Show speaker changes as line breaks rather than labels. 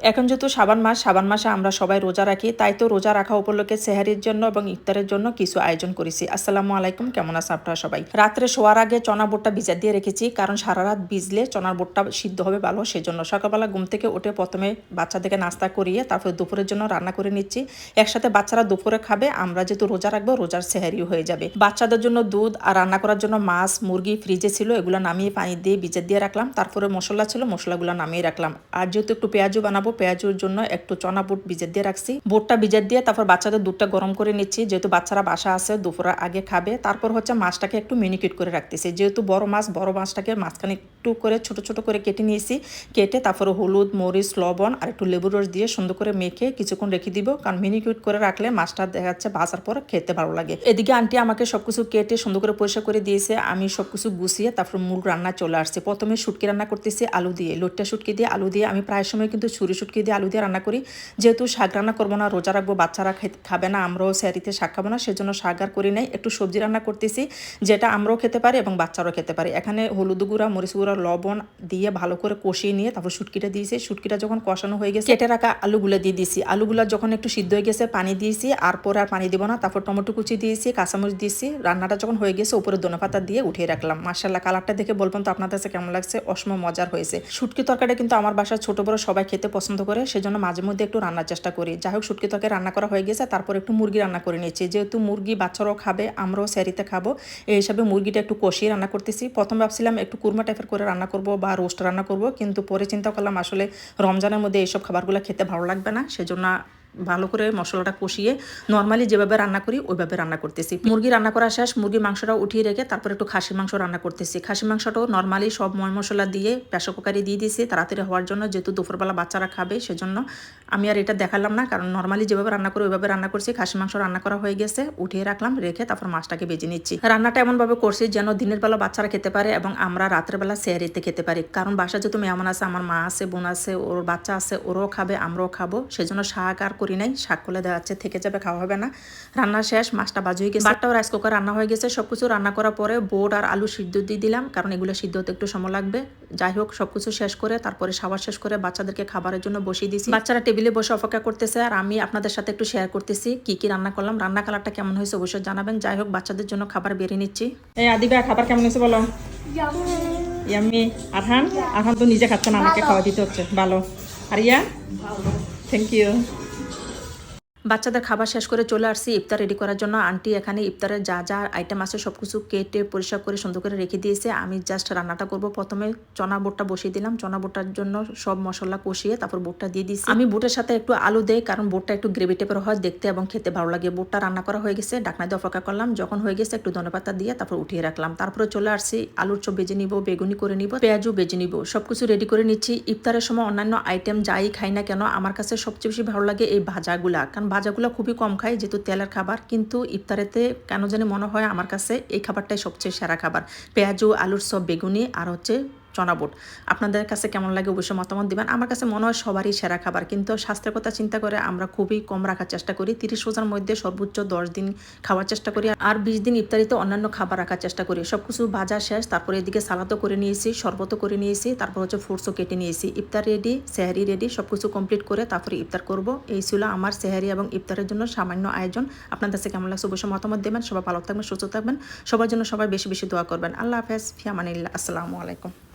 এখন যেহেতু সাবান মাস, সাবান মাসে আমরা সবাই রোজা রাখি, তাই তো রোজা রাখা উপলক্ষে সেহারির জন্য এবং ইফতারের জন্য কিছু আয়োজন করেছি। আসসালামু আলাইকুম, কেমন আছে আপনারা সবাই? রাত্রে শোয়ার আগে চনা বোটটা ভিজা দিয়ে রেখেছি, কারণ সারা রাত ভিজলে চনার বোটটা সিদ্ধ হবে ভালো, সেজন্য সকালবেলা ঘুম থেকে উঠে প্রথমে বাচ্চাদেরকে নাস্তা করিয়ে তারপর দুপুরের জন্য রান্না করে নিচ্ছি। একসাথে বাচ্চারা দুপুরে খাবে, আমরা যেহেতু রোজা রাখব, রোজার সেহারিও হয়ে যাবে। বাচ্চাদের জন্য দুধ আর রান্না করার জন্য মাছ, মুরগি ফ্রিজে ছিল, এগুলো নামিয়ে পানি দিয়ে ভিজে দিয়ে রাখলাম। তারপরে মশলা ছিল, মশলাগুলো নামিয়ে রাখলাম। আর যেহেতু একটু পেঁয়াজও বানাবো পেঁয়াজুর জন্য একটু চনা বুট ভিজে দিয়ে রাখছি। বুটটা ভিজে দিয়ে তারপর বাচ্চাদের দুধটা গরম করে নিচ্ছি। যেহেতু বাচ্চারা বাসা আছে দুপুরের আগে খাবে। তারপর হচ্ছে মাছটাকে একটু মিনিকিট করে রাখতেছি। যেহেতু বড় মাছ, বড় মাছটাকে মাঝখানে একটু করে ছোট ছোট করে কেটে নিয়েছি। কেটে তারপরে হলুদ, মরিচ, লবণ আর একটু লেবুর রস দিয়ে সুন্দর করে মেখে কিছুক্ষণ রেখে দিব। কারণ মিনিকিউট করে রাখলে মাছটা দেখা যাচ্ছে ভাজার পর খেতে ভালো লাগে। এদিকে আন্টি আমাকে সবকিছু কেটে সুন্দর করে পরিষ্কার করে দিয়েছে। আমি সবকিছু গুছিয়ে তারপর মূল রান্না চলে আসছে। প্রথমে শুটকি রান্না করতেছি, আলু দিয়ে। লোটটা শুটকি দিয়ে, আলু দিয়ে আমি প্রায় সময় কিন্তু ছুরি শুটকি দিয়ে আলু দিয়ে রান্না করি। যেহেতু শাক রান্না করব না, রোজা রাখব, বাচ্চারা খাবে না, আমরাও স্যারিতে শাক খাব না, সেজন্য শাক আর করি নাই। একটু সবজি রান্না করতেছি, যেটা আমরাও খেতে পারি এবং বাচ্চারাও খেতে পারি। এখানে হলুদ গুঁড়া, মরিচ গুঁড়া, লবণ দিয়ে ভালো করে কষিয়ে নিয়ে তারপর শুটকিটা দিয়েছি। শুটকিটা যখন কষানো হয়ে গেছে, কেটে রাখা আলুগুলো দিয়ে দিয়েছি। আলুগুলো যখন একটু সিদ্ধ হয়ে গেছে, পানি দিয়েছি, আর পরে আর পানি দিব না। তারপর টমেটো কুচি দিয়েছি, কাঁচামরিচ দিয়েছি, রান্নাটা যখন হয়ে গেছে, উপরে দোনো পাতা দিয়ে উঠিয়ে রাখলাম। মার্শাল্লাহ কালারটা দেখে বলবেন তো আপনাদের কাছে কেমন লাগছে? অসম মজার হয়েছে। শুটকি তরকারিটা কিন্তু আমার বাসার ছোট বড় সবাই খেতে পছন্দ করে, সেজন্য মাঝে মধ্যে একটু রান্নার চেষ্টা করি। যাই হোক, শুটকি তরকারি রান্না করা হয়ে গেছে, তারপর একটু মুরগি রান্না করে নিয়েছি। যেহেতু মুরগি বাচ্চারাও খাবে, আমরাও স্যারিতে খাব। এই হিসাবে মুরগিটা একটু কষিয়ে রান্না করতেছি। প্রথম ভাবছিলাম একটু কুরমা টাইপের করে রান্না করব বা রোস্ট রান্না করব, কিন্তু পরে চিন্তা করলাম আসলে রমজানের মধ্যে এইসব খাবারগুলো খেতে ভালো লাগবে না, সেজন্য ভালো করে মশলাটা কষিয়ে নর্মালি যেভাবে রান্না করি, ওইভাবে রান্না করতেছি। মুরগি রান্না করা শেষ মুরগির মাংসটা উঠিয়ে রেখে তারপর একটু খাসি মাংস রান্না করতেছি। খাসি মাংসটাও নর্মালি সব ময় মশলা দিয়ে প্রেশার কুকারে দিয়ে দিয়েছি তাড়াতাড়ি হওয়ার জন্য, যেহেতু দুপুরবেলা বাচ্চারা খাবে সেজন্য আমি আর এটা দেখালাম না, কারণ নর্মালি যেভাবে রান্না করি, ওইভাবে রান্না করছি। খাসি মাংস রান্না করা হয়ে গেছে, উঠিয়ে রাখলাম, রেখে তারপর মাছটাকে বেজে নিচ্ছি। রান্নাটা এমনভাবে করছি যেন দিনের বেলা বাচ্চারা খেতে পারে এবং আমরা রাতের বেলা সেয়ারিতে খেতে পারি। কারণ বাসা যেহেতু মেহমান আছে, আমার মা আছে, বোন আছে, ওর বাচ্চা আছে, ওরাও খাবে, আমরাও খাব, সেজন্য শাক আর করি নাই শাক করলে দেওয়া যাচ্ছে থেকে যাবে খাওয়া হবে না। রান্না শেষ মাছটা বাজু হয়ে গেছে। বাটটাও রাইস কুকার রান্না হয়ে গেছে সবকিছু রান্না করার পরে বোট আর আলু সিদ্ধ দিয়ে দিলাম কারণ এগুলো সিদ্ধ হতে একটু সময় লাগবে। যাই হোক সবকিছু শেষ করে তারপরে খাবার শেষ করে বাচ্চাদেরকে খাবারের জন্য বসিয়ে দিয়েছি। বাচ্চারা টেবিলে বসে অপেক্ষা করতেছে আর আমি আপনাদের সাথে একটু শেয়ার করতেছি কি কি রান্না করলাম রান্না কালারটা কেমন হয়েছে অবশ্যই জানাবেন। যাই হোক বাচ্চাদের জন্য খাবার বেরিয়ে নিচ্ছি। এই আদিবা খাবার কেমন হয়েছে বলো? ইয়াম্মি আরহান? আরহান তো নিজে খাচ্ছে না আমাকে খাওয়া দিতে হচ্ছে। ভালো। আর ইয়া থ্যাংক ইউ বাচ্চাদের খাবার শেষ করে চলে আসছি, ইফতার রেডি করার জন্য। আন্টি এখানে ইফতারের যা যা আইটেম আছে সব কিছু কেটে পরিষ্কার করে সুন্দর করে রেখে দিয়েছে। আমি জাস্ট রান্নাটা করব। প্রথমে চনা বোটটা বসিয়ে দিলাম। চনা বোটার জন্য সব মশলা কষিয়ে তারপর বোটটা দিয়ে দিয়েছি। আমি বুটের সাথে একটু আলু দেই, কারণ বোটটা একটু গ্রেভি টাইপের হয় দেখতে এবং খেতে ভালো লাগে। বোটটা রান্না করা হয়ে গেছে ডাকনা দিয়ে অপেক্ষা করলাম। যখন হয়ে গেছে একটু ধনেপাতা দিয়ে তারপর উঠিয়ে রাখলাম। তারপরে চলে আসছি, আলুর চপ বেজে নিব, বেগুনি করে নিব, পেঁয়াজও বেজে নিব। সবকিছু রেডি করে নিচ্ছি। ইফতারের সময় অন্যান্য আইটেম যাই খাই না কেন, আমার কাছে সবচেয়ে বেশি ভালো লাগে এই ভাজাগুলা। কারণ ভাজাগুলো খুবই কম খাই, যেহেতু তেলের খাবার। কিন্তু ইফতারেতে কেন জানি মনে হয় আমার কাছে এই খাবারটাই সবচেয়ে সেরা খাবার। পেঁয়াজু, আলুর সব বেগুনি আর হচ্ছে চনা বুট আপনাদের কাছে কেমন লাগে অবশ্যই মতামত দিবেন। আমার কাছে মনে হয় সবারই সেরা খাবার। কিন্তু স্বাস্থ্যের কথা চিন্তা করে আমরা খুবই কম রাখার চেষ্টা করি। তিরিশ রোজার মধ্যে সর্বোচ্চ দশ দিন খাওয়ার চেষ্টা করি। আর বিশ দিন ইফতারিতে অন্যান্য খাবার রাখার চেষ্টা করি। সব কিছু বাজার শেষ, তারপরে এদিকে সালাদও করে নিয়েছি, শরবতও করে নিয়েছি, তারপর হচ্ছে ফ্রুটসও কেটে নিয়েছি। ইফতার রেডি সেহারি রেডি সব কিছু কমপ্লিট করে তারপরে ইফতার করব। এই ছিল আমার সেহারি এবং ইফতারের জন্য সামান্য আয়োজন। আপনাদের কাছে কেমন লাগছে অবশ্যই মতামত দেবেন। সবাই ভালো থাকবেন, সুস্থ থাকবেন। সবার জন্য সবাই বেশি বেশি দোয়া করবেন। আল্লাহ হাফেজ। ফিয়ামানিল্লা আসসালামু আলাইকুম।